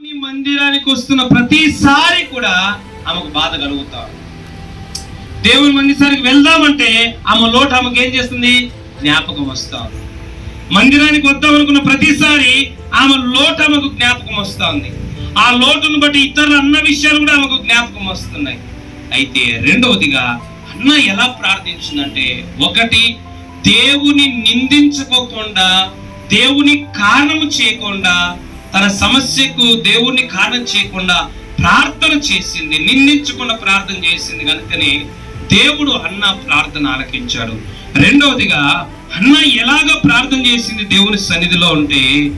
దేవుని మందిరానికి వస్తున్న ప్రతిసారి కూడా ఆమెకు బాధ కలుగుతా. దేవుని మందిరానికి వెళ్దామంటే ఆమె లోటు ఆమెకు ఏం చేస్తుంది? జ్ఞాపకం వస్తా. మందిరానికి వద్దాం అనుకున్న ప్రతిసారి ఆమె లోటు ఆమెకు జ్ఞాపకం వస్తా ఉంది ఆ లోటును బట్టి ఇతరులు అన్న విషయాలు కూడా ఆమెకు జ్ఞాపకం వస్తున్నాయి. అయితే రెండవదిగా అన్న ఎలా ప్రార్థించిందంటే ఒకటి దేవుని నిందించుకోకుండా దేవుని కారణం చేయకుండా తన సమస్యకు దేవుణ్ణి కారణం చేయకుండా ప్రార్థన చేసింది నిందించకుండా ప్రార్థన చేసింది కనుకనే దేవుడు అన్న ప్రార్థన ఆలకించాడు. రెండవదిగా అన్న ఎలాగ ప్రార్థన చేసింది దేవుని సన్నిధిలో ఉంటే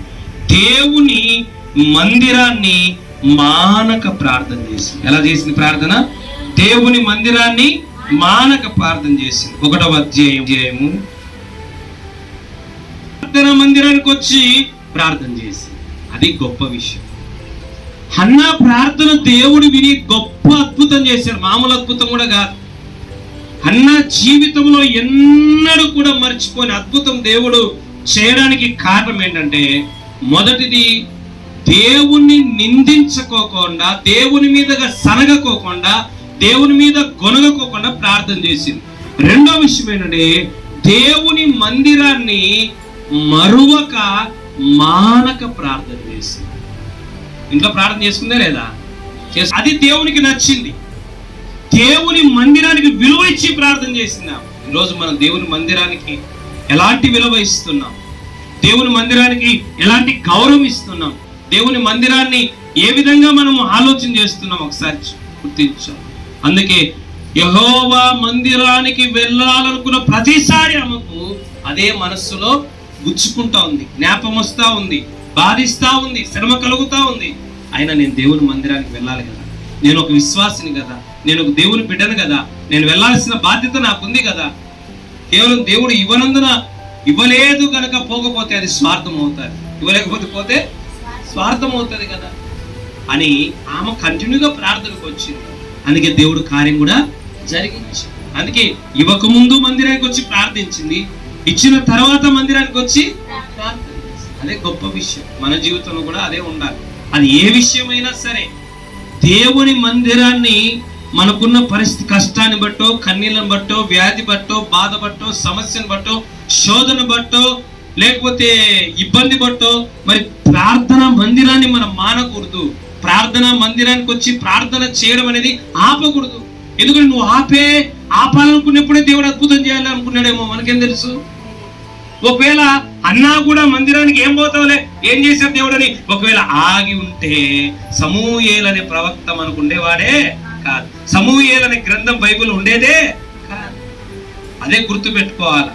దేవుని మందిరాన్ని మానక ప్రార్థన చేసింది. ఎలా చేసింది ప్రార్థన? దేవుని మందిరాన్ని మానక ప్రార్థన చేసింది. ఒకటవ అధ్యాయం. అధ్యాయము ప్రార్థన మందిరానికి వచ్చి ప్రార్థన చేసింది. అది గొప్ప విషయం. హన్నా ప్రార్థన దేవుడు విని గొప్ప అద్భుతం చేశాడు. మామూలు అద్భుతం కూడా కాదు. అన్న జీవితంలో ఎన్నడూ కూడా మర్చిపోని అద్భుతం దేవుడు చేయడానికి కారణం ఏంటంటే మొదటిది దేవుణ్ణి నిందించుకోకుండా దేవుని మీదగా సనగకోకుండా దేవుని మీద గొనగకోకుండా ప్రార్థన చేసింది. రెండో విషయం ఏంటంటే దేవుని మందిరాన్ని మరువక మానక ప్రార్థన చేసింది. ఇంట్లో ప్రార్థన చేసుకుందా లేదా? అది దేవునికి నచ్చింది. దేవుని మందిరానికి విలువ ఇచ్చి ప్రార్థన చేసిందాం ఈరోజు మనం దేవుని మందిరానికి ఎలాంటి విలువ ఇస్తున్నాం? దేవుని మందిరానికి ఎలాంటి గౌరవం ఇస్తున్నాం? దేవుని మందిరాన్ని ఏ విధంగా మనం ఆలోచన చేస్తున్నాం? ఒకసారి గుర్తించాం. అందుకే యహోవా మందిరానికి వెళ్ళాలనుకున్న ప్రతిసారి ఆమెకు అదే మనస్సులో గుచ్చుకుంటా ఉంది జ్ఞాపం వస్తూ ఉంది బాధిస్తూ ఉంది శ్రమ కలుగుతూ ఉంది. అయినా నేను దేవుని మందిరానికి వెళ్ళాలి కదా? నేను ఒక విశ్వాసిని కదా? నేను ఒక దేవుని బిడ్డను కదా? నేను వెళ్ళాల్సిన బాధ్యత నాకుంది కదా? కేవలం దేవుడు ఇవ్వనందున ఇవ్వలేదు కనుక పోకపోతే అది స్వార్థం అవుతుంది. ఇవ్వలేకపోతే పోతే స్వార్థం అవుతుంది కదా? అని ఆమె కంటిన్యూగా ప్రార్థనకు వచ్చింది. అందుకే దేవుడు కార్యం కూడా జరిగింది. అందుకే ఇవ్వక ముందు మందిరానికి వచ్చి ప్రార్థించింది. ఇచ్చిన తర్వాత మందిరానికి వచ్చి అదే గొప్ప విషయం. మన జీవితంలో కూడా అదే ఉండాలి. అది ఏ విషయమైనా సరే దేవుని మందిరాన్ని మనకున్న పరిస్థితి కష్టాన్ని బట్టో కన్నీళ్ళని బట్టో వ్యాధి బట్టో బాధ బట్టో సమస్యను బట్టో శోధన బట్టో లేకపోతే ఇబ్బంది బట్టో మరి ప్రార్థన మందిరాన్ని మనం మానకూడదు. ప్రార్థన మందిరానికి వచ్చి ప్రార్థన చేయడం అనేది ఆపకూడదు. ఎందుకంటే నువ్వు ఆపే ఆపాలనుకున్నప్పుడే దేవుడు అద్భుతం చేయాలనుకున్నాడేమో మనకేం తెలుసు? ఒకవేళ అన్నా కూడా మందిరానికి ఏం పోతావులే? ఏం చేశారు దేవుడని? ఒకవేళ ఆగి ఉంటే సమూహేలు అనే ప్రవక్త మనకు ఉండేవాడే కాదు. సమూహేలు అనే గ్రంథం బైబిల్ ఉండేదే కాదు. అదే గుర్తు పెట్టుకోవాలి.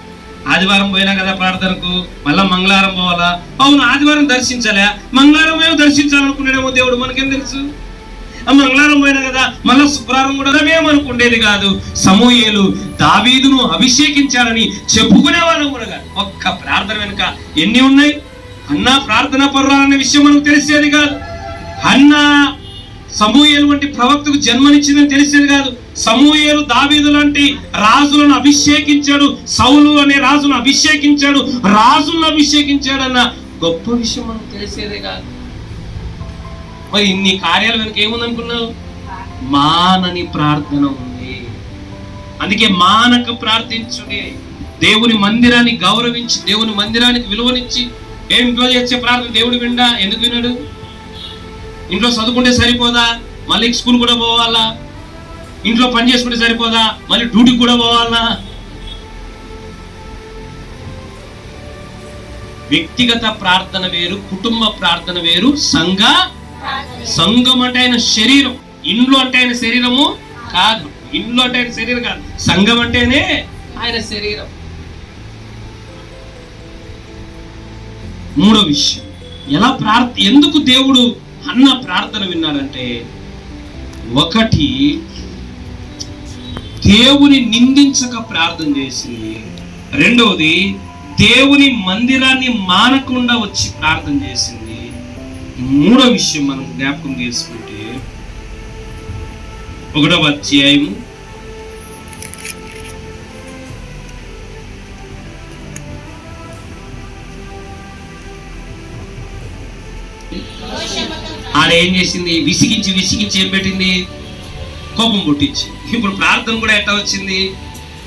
ఆదివారం పోయినా కదా ప్రార్థనకు? మళ్ళా మంగళవారం పోవాలా? అవును ఆదివారం దర్శించాలా. మంగళవారం ఏమో దర్శించాలనుకున్నాడేమో దేవుడు మనకేం తెలుసు? మంగళవారం పోయినా కదా మళ్ళీ శుక్రవారం కూడా మేమనుకుండేది కాదు. సమూహేలు దావీదును అభిషేకించాడని చెప్పుకునే వాళ్ళం కూడా ఒక్క ప్రార్థన వెనుక ఎన్ని ఉన్నాయి? అన్న ప్రార్థన పర్వాలనే విషయం మనకు తెలిసేది కాదు. అన్న సమూహేలు వంటి ప్రవక్తకు జన్మనిచ్చిందని తెలిసేది కాదు. సమూహేలు దావీదు లాంటి రాజులను అభిషేకించాడు. సౌలు అనే రాజును అభిషేకించాడు. రాజులను అభిషేకించాడు అన్న గొప్ప విషయం మనకు తెలిసేదే కాదు. మరి ఇన్ని కార్యాలు వెనుక ఏముందనుకున్నావు? మానని ప్రార్థన ఉంది. అందుకే మానక ప్రార్థించుడే. దేవుని మందిరాన్ని గౌరవించి దేవుని మందిరానికి విలువనిచ్చి. ఏం ఇంట్లో చేసే ప్రార్థన దేవుడు విండా? ఎందుకు వినడు? ఇంట్లో చదువుకుంటే సరిపోదా? మళ్ళీ స్కూల్ కూడా పోవాలా? ఇంట్లో పని చేసుకుంటే సరిపోదా? మళ్ళీ డ్యూటీకి కూడా పోవాలా? వ్యక్తిగత ప్రార్థన వేరు కుటుంబ ప్రార్థన వేరు సంఘ సంఘం అంటే ఆయన శరీరం. ఇండ్లు అంటే ఆయన శరీరము కాదు. ఇండ్లు అంటే ఆయన శరీరం కాదు. సంఘం అంటేనే ఆయన శరీరం. మూడో విషయం. ఎలా ప్రార్థ ఎందుకు దేవుడు అన్న ప్రార్థన విన్నాడంటే ఒకటి దేవుని నిందించక ప్రార్థన చేసింది. రెండవది దేవుని మందిరాన్ని మానకుండా వచ్చి ప్రార్థన చేసింది. మూడో విషయం మనం జ్ఞాపకం చేసుకుంటే ఒకటవ అధ్యాయము. ఆడ ఏం చేసింది? విసిగించి విసిగించి ఏం పెట్టింది? కోపం పుట్టించి. ఇప్పుడు ప్రార్థన కూడా ఎట్లా వచ్చింది?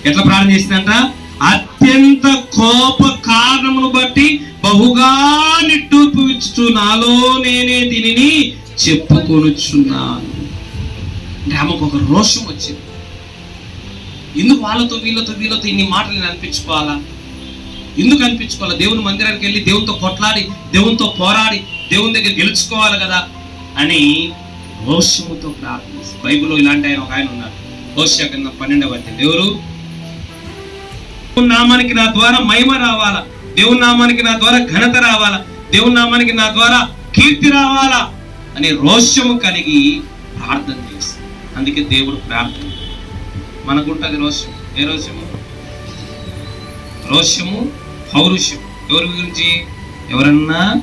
ఎట్లా ప్రార్థన చేసిందంట? అత్యంత కోప కారణమును బట్టి బహుగా నిట్టూర్పు నాలో నేనే దీనిని చెప్పుకొనుచున్నాను. అంటే ఆమెకు ఒక రోషం వచ్చింది. ఎందుకు వాళ్ళతో వీళ్ళతో వీళ్ళతో ఇన్ని మాటలు నేను అనిపించుకోవాలా? ఎందుకు అనిపించుకోవాలా? దేవుని మందిరానికి వెళ్ళి దేవునితో కొట్లాడి దేవునితో పోరాడి దేవుని దగ్గర గెలుచుకోవాలి కదా అని రోషముతో ప్రార్థిస్తారు బైబిల్లో ఇలాంటి ఆయన ఒక ఆయన ఉన్నారు హోషియా కింద పన్నెండవ అధ్యాయం. ఎవరు? దేవుని నామానికి నా ద్వారా మహిమ రావాలా? దేవుని నామానికి నా ద్వారా ఘనత రావాలా? దేవుని నామానికి నా ద్వారా కీర్తి రావాలా? అనే రోషము కలిగి ప్రార్థన చేస్తాం. అందుకే దేవుడు ప్రార్థన మనకుంటుంది రోషం ఏ రోషము? రోషము పౌరుషం ఎవరి గురించి? ఎవరన్నా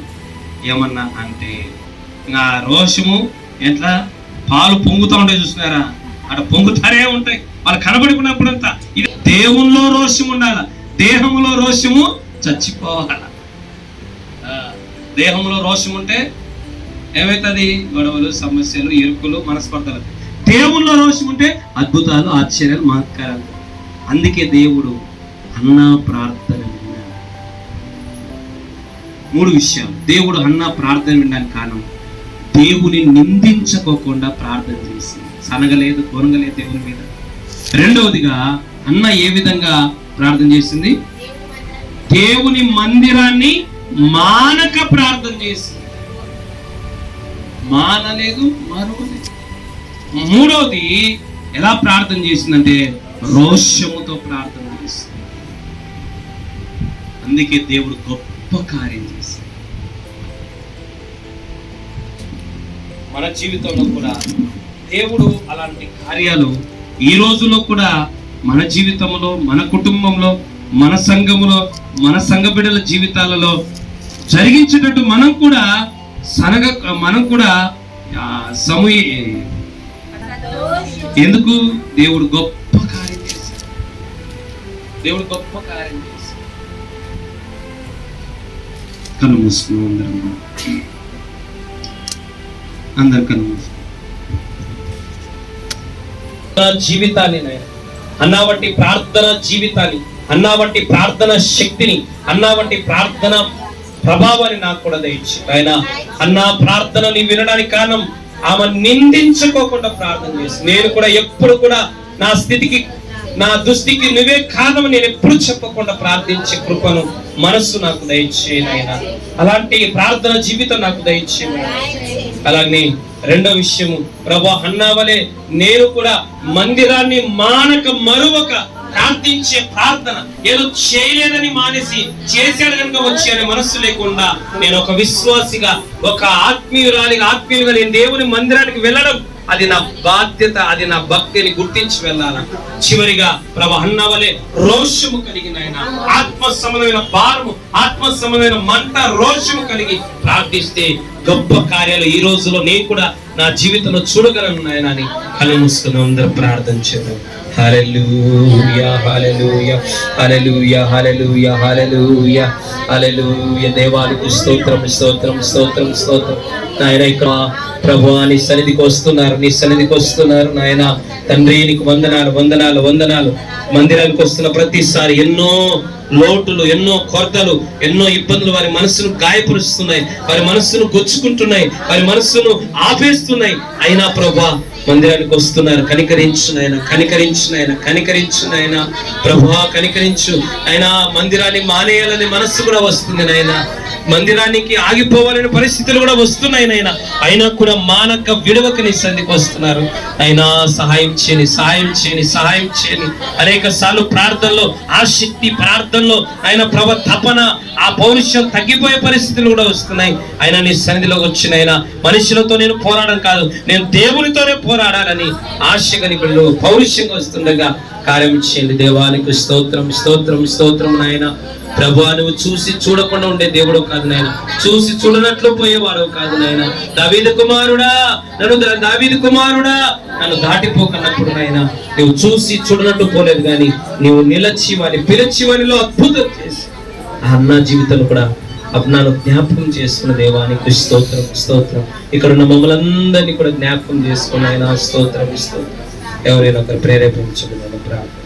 ఏమన్నా అంటే నా రోషము ఎట్లా? పాలు పొంగుతూ ఉంటాయి చూస్తున్నారా అక్కడ పొంగుతారే ఉంటాయి. వాళ్ళు కనబడుకున్నప్పుడంతా ఇది దేవుల్లో రోషం ఉండాల. దేహంలో రోషము చచ్చిపోవాల. దేహంలో రోషం ఉంటే ఏమవుతుంది గొడవలు సమస్యలు ఇరుకులు మనస్పర్ధలు. దేవుల్లో రోషం ఉంటే అద్భుతాలు ఆశ్చర్యాలు మహత్కారాలు. అందుకే దేవుడు అన్న ప్రార్థన విన్నాడు మూడు విషయాలు. దేవుడు అన్న ప్రార్థన వినడానికి కారణం దేవుని నిందించకోకుండా ప్రార్థన చేసి సనగలేదు కొనగలేదు దేవుని మీద. రెండవదిగా అన్న ఏ విధంగా ప్రార్థన చేసింది దేవుని మందిరాన్ని మానక ప్రార్థన చేసింది మానలేదు మరువలేదు మూడవది ఎలా ప్రార్థన చేసిందంటే రోషముతో ప్రార్థన చేసింది అందుకే దేవుడు గొప్ప కార్యం చేశాడు మన జీవితంలో కూడా దేవుడు అలాంటి కార్యాలు ఈ రోజులో కూడా మన జీవితంలో మన కుటుంబంలో మన సంఘములో మన సంఘ బిడ్డల జీవితాలలో జరిగించేటట్టు మనం కూడా సనగ మనం కూడా సమయ ఎందుకు దేవుడు గొప్ప కార్యం చేశాడు దేవుడు గొప్ప కార్యం చేశాడు కన్ను మూసుకున్నాం అందరం. అందరు కన్ను మూసుకున్నాం. జీవితాన్ని అన్న వంటి ప్రార్థన జీవితాన్ని అన్న వంటి ప్రార్థన శక్తిని అన్న వంటి ప్రార్థన ప్రభావాన్ని నాకు కూడా దయచి ఆయన అన్న ప్రార్థనని వినడానికి కారణం ఆమె నిందించుకోకుండా ప్రార్థన చేసి నేను కూడా ఎప్పుడు కూడా నా స్థితికి నా దుస్థితికి నువ్వే కారణం నేను ఎప్పుడు చెప్పకుండా ప్రార్థించే కృపను మనస్సు నాకు దయచేయనైనా అలాంటి ప్రార్థన జీవితం నాకు దయచేయను అలాగే రెండో విషయము ప్రభా అన్నావలే నేను కూడా మందిరాన్ని మానక మరువక ప్రార్థించే ప్రార్థన ఏదో చేయలేదని మానేసి చేశాడు కనుక వచ్చి అనే మనస్సు లేకుండా నేను ఒక విశ్వాసిగా ఒక ఆత్మీయురాలిగా ఆత్మీయులుగా నేను దేవుని మందిరానికి వెళ్ళడం అది నా బాధ్యత అది నా భక్తిని గుర్తించి వెళ్ళాల? చివరిగా ప్రభ అన్నవలే రోషము కలిగిన ఆయన ఆత్మ సంబంధమైన భారము ఆత్మ సంబంధమైన మంట రోషము కలిగి ప్రార్థిస్తే గొప్ప కార్యాలు ఈ రోజులో నేను కూడా నా జీవితంలో చూడగలను నాయన అని కళ్ళు మూసుకుని అందరూ ప్రార్థన చేద్దాం. హల్లెలూయా హల్లెలూయా హల్లెలూయా హల్లెలూయా హల్లెలూయా హల్లెలూయా. దేవానికి స్తోత్రం స్తోత్రం స్తోత్రం స్తోత్రం. నాయన ఇక్కడ ప్రభు నీ సన్నిధికి వస్తున్నారు నీ సన్నిధికి వస్తున్నారు నాయన. తండ్రి నీకు వందనాలు వందనాలు వందనాలు. మందిరానికి వస్తున్న ప్రతిసారి ఎన్నో లోటులు ఎన్నో కొరతలు ఎన్నో ఇబ్బందులు వారి మనస్సును గాయపరుస్తున్నాయి వారి మనస్సును గొచ్చుకుంటున్నాయి వారి మనస్సును ఆపేస్తున్నాయి. అయినా ప్రభా మందిరానికి వస్తున్నారు. కనికరించిన నాయన కనికరించు ఆయన కనికరించు ప్రభా కనికరించు. అయినా మందిరాన్ని మానేయాలని మనస్సు కూడా వస్తుంది నాయన. మందిరానికి ఆగిపోవాలని పరిస్థితులు కూడా వస్తున్నాయి నాయన. అయినా కూడా మానక విడవక నీ సంధికి వస్తున్నారు. అయినా సహాయం చేయని సహాయం చేయని సహాయం చేయని అనేక సార్లు ప్రార్థనలో ఆ శక్తి ప్రార్థనలో ఆయన ప్రభ తపన ఆ పౌరుషం తగ్గిపోయే పరిస్థితులు కూడా వస్తున్నాయి. ఆయన నీ సన్నిధిలోకి వచ్చిన ఆయన మనుషులతో నేను పోరాడడం కాదు నేను దేవునితోనే పోరాడాలని ఆశ ఇప్పుడు పౌరుషంగా వస్తుండగా కార్యం చేయండి. దేవానికి స్తోత్రం స్తోత్రం స్తోత్రం నాయన. ప్రభు నువ్వు చూసి చూడకుండా ఉండే దేవుడు కాదు నాయన. చూసి చూడనట్లు పోయేవాడు కాదు నాయన. దావీదు కుమారుడా నన్ను దా- దావీదు కుమారుడా నన్ను దాటిపోకన్నప్పుడు నాయన నువ్వు చూసి చూడనట్టు పోలేదు కానీ నువ్వు నిలచి వారిని పిలిచి వారిలో అద్భుతం చేసి. ఆ అన్న జీవితం కూడా అబ్నాను జ్ఞాపకం చేసుకున్న దేవానికి స్తోత్రం స్తోత్రం. ఇక్కడ ఉన్న మమ్మల్ని అందరినీ కూడా జ్ఞాపకం చేసుకున్న ఆయన స్తోత్రం స్తోత్రం. ఎవరైనా ఒకరు ప్రేరేపించుకున్నాను ప్రార్థన.